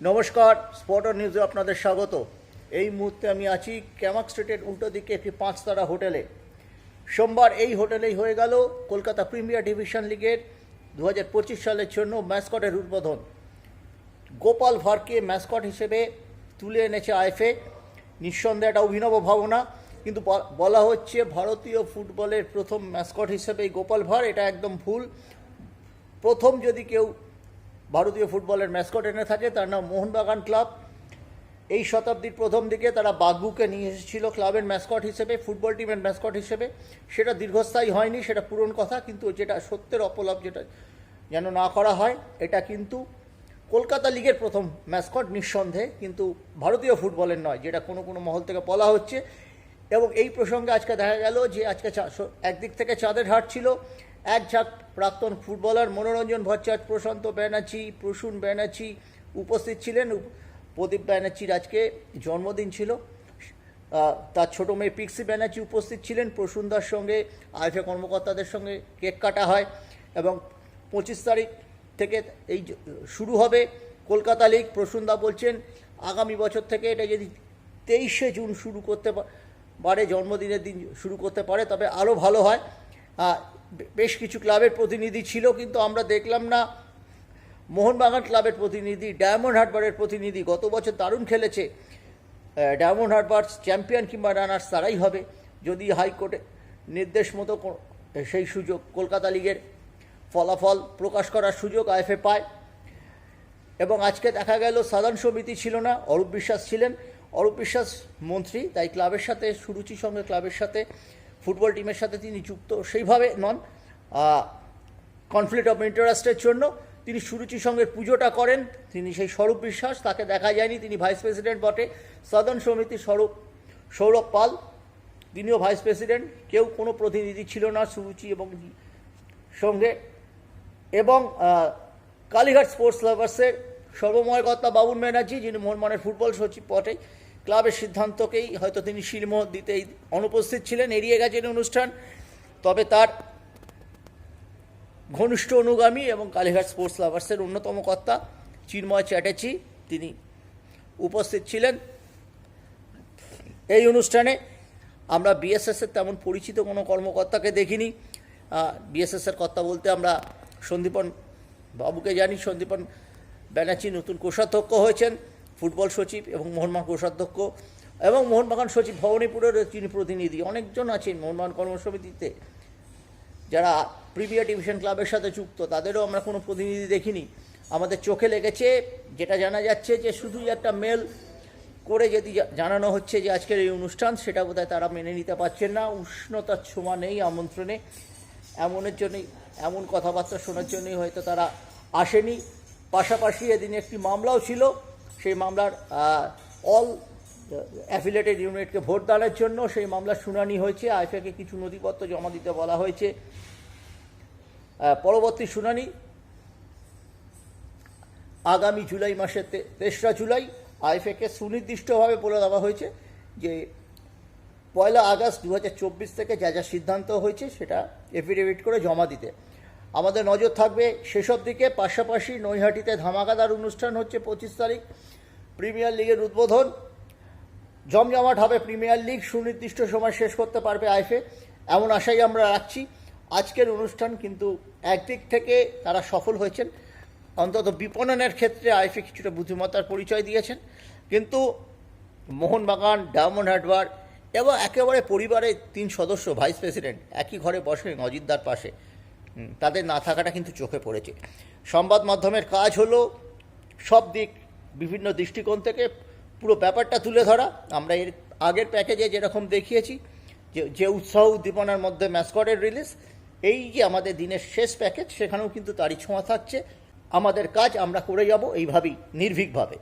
নমস্কার স্পটার নিউজে আপনাদের স্বাগত। এই মুহূর্তে আমি আছি ক্যামাক স্ট্রিটের উল্টো দিকে একটি পাঁচতারা হোটেলে। সোমবার এই হোটেলেই হয়ে গেল কলকাতা প্রিমিয়ার ডিভিশন লিগের দু হাজার পঁচিশ সালের জন্য ম্যাসকটের উদ্বোধন। গোপাল ভাঁড়কে ম্যাসকট হিসেবে তুলে এনেছে আইএফএ। নিঃসন্দেহে একটা অভিনব ভাবনা, কিন্তু বলা হচ্ছে ভারতীয় ফুটবলের প্রথম ম্যাসকট হিসেবে গোপাল ভাঁড়, এটা একদম ভুল। প্রথম যদি কেউ ভারতীয় ফুটবলের ম্যাসকট এনে থাকে। তার নাম মোহনবাগান ক্লাব। এই শতাব্দীর প্রথম দিকে তারা বাগবুকে নিয়ে এসেছিল ক্লাবের ম্যাসকট হিসেবে, ফুটবল টিমের ম্যাসকট হিসেবে। সেটা দীর্ঘস্থায়ী হয়নি, সেটা পুরন কথা, কিন্তু যেটা সত্যের অপলাপ যেটা যেন না করা হয়, এটা কিন্তু কলকাতা লিগের প্রথম ম্যাসকট নিঃসন্দেহে, কিন্তু ভারতীয় ফুটবলের নয়, যেটা কোনো কোনো মহল থেকে বলা হচ্ছে। এবং এই প্রসঙ্গে আজকে দেখা গেল যে আজকে একদিক থেকে চাঁদের হাট ছিল। এক ঝাঁক প্রাক্তন ফুটবলার মনোরঞ্জন ভট্টাচার্য, প্রশান্ত ব্যানার্জি, প্রসূন ব্যানার্জি উপস্থিত ছিলেন। প্রদীপ ব্যানার্জির আজকে জন্মদিন ছিল। তার ছোটো মেয়ে পিক্সি ব্যানার্জি উপস্থিত ছিলেন। প্রসূনদার সঙ্গে আইফে কর্মকর্তাদের সঙ্গে কেক কাটা হয় এবং পঁচিশ তারিখ থেকে এই শুরু হবে কলকাতা লিগ। প্রসূনদা বলছেন, আগামী বছর থেকে এটা যদি তেইশে জুন শুরু করতে পারে জন্মদিনের দিন শুরু করতে পারে, তবে আরও ভালো হয়। বেশ কিছু ক্লাবের প্রতিনিধি ছিল, কিন্তু আমরা দেখলাম না। মোহনবাগান ক্লাবের প্রতিনিধি, ডায়মন্ড হারবারের প্রতিনিধি গত বছর দারুণ খেলেছে। ডায়মন্ড হারবার চ্যাম্পিয়ন কিংবা রানার্স তারাই হবে, যদি হাইকোর্টে নির্দেশ মতো সেই সুযোগ কলকাতা লিগের ফলাফল প্রকাশ করার সুযোগ আইএফএ পায়। এবং আজকে দেখা গেল, সাধারণ সমিতি ছিল না, অরূপ বিশ্বাস ছিলেন। অরূপ বিশ্বাস মন্ত্রী, তাই ক্লাবের সাথে সুরুচির সঙ্গে ক্লাবের সাথে ফুটবল টিমের সাথে তিনি যুক্ত সেইভাবে নন। কনফ্লিক্ট অফ ইন্টারেস্টের জন্য তিনি সুরুচি সঙ্গে পুজোটা করেন। তিনি সেই স্বরূপ বিশ্বাস, তাকে দেখা যায়নি। তিনি ভাইস প্রেসিডেন্ট বটে। সদন সমিতির স্বরূপ সৌরভ পাল, তিনিও ভাইস প্রেসিডেন্ট কেউ কোনো প্রতিনিধি ছিল না সুরুচি এবং সঙ্গে। এবং কালীঘাট স্পোর্টস লাভার্সের সর্বময় কর্তা বাবুল ব্যানার্জি, যিনি মোহনমানের ফুটবল সচিব পটে ক্লাবের সিদ্ধান্তকেই হয়তো তিনি শিলমোহর দিতেই অনুপস্থিত ছিলেন, এড়িয়ে গেছেন অনুষ্ঠান। তবে তার ঘনিষ্ঠ অনুগামী এবং কালীঘাট স্পোর্টস লাভার্সের অন্যতম কর্তা চিন্ময় চ্যাটার্জি, তিনি উপস্থিত ছিলেন। এই অনুষ্ঠানে আমরা বিএসএসের তেমন পরিচিত কোনো কর্মকর্তাকে দেখিনি। বিএসএসের কর্তা বলতে আমরা সন্দীপন বাবুকে জানি। সন্দীপন ব্যানার্জি নতুন কোষাধ্যক্ষ হয়েছেন। ফুটবল সচিব এবং মোহনবাগান কোষাধ্যক্ষ এবং মোহনবাগান সচিব ভবানীপুরের তিনি প্রতিনিধি। অনেকজন আছেন মোহনবাগান কর্মসমিতিতে। যারা প্রিমিয়ার ডিভিশন ক্লাবের সাথে যুক্ত, তাদেরও আমরা কোনো প্রতিনিধি দেখিনি। আমাদের চোখে লেগেছে, যেটা জানা যাচ্ছে যে শুধুই একটা মেল করে যদি জানানো হচ্ছে যে আজকের এই অনুষ্ঠান, সেটা বোধহয় তারা মেনে নিতে পারছেন না। উষ্ণতার ছোঁয়া নেই আমন্ত্রণে। এমনের জন্যই, এমন কথাবার্তা শোনার জন্যই হয়তো তারা আসেনি। পাশাপাশি এদিন একটি মামলাও ছিল। সেই মামলার অল অ্যাফিলেটেড ইউনিটকে ভোট দানের জন্য সেই মামলার শুনানি হয়েছে। আইফেকে কিছু নথিপত্র জমা দিতে বলা হয়েছে। পরবর্তী শুনানি আগামী জুলাই মাসের তেসরা জুলাই আইফেকে সুনির্দিষ্টভাবে বলে দেওয়া হয়েছে যে পয়লা আগস্ট দু হাজার চব্বিশ থেকে যা যা সিদ্ধান্ত হয়েছে সেটা এফিডেভিট করে জমা দিতে। আমাদের নজর থাকবে সেসব দিকে পাশাপাশি নৈহাটিতে ধামাকাদার অনুষ্ঠান হচ্ছে পঁচিশ তারিখ। প্রিমিয়ার লিগের উদ্বোধন। জমজমাট হবে প্রিমিয়ার লিগ, সুনির্দিষ্ট সময় শেষ করতে পারবে আইফে এমন আশাই আমরা রাখছি। আজকের অনুষ্ঠান কিন্তু একদিক থেকে তারা সফল হয়েছেন। অন্তত বিপণনের ক্ষেত্রে আইফে কিছুটা বুদ্ধিমত্তার পরিচয় দিয়েছেন। কিন্তু মোহনবাগান, ডায়মন্ড হারবার এবং একেবারে পরিবারের তিন সদস্য, ভাইস প্রেসিডেন্ট, একই ঘরে বসেন অজিতদার পাশে তাদের না থাকাটা কিন্তু চোখে পড়েছে। সংবাদ মাধ্যমের কাজ হলো সব দিক বিভিন্ন দৃষ্টিকোণ থেকে পুরো ব্যাপারটা তুলে ধরা। আমরা এর আগের প্যাকেজে যেরকম দেখিয়েছি, যে যে উৎসাহ উদ্দীপনার মধ্যে ম্যাসকটের রিলিজ এই যে আমাদের দিনের শেষ প্যাকেজ সেখানেও কিন্তু তারই ছোঁয়া থাকছে। আমাদের কাজ, আমরা করে যাব এইভাবেই, নির্ভীকভাবে।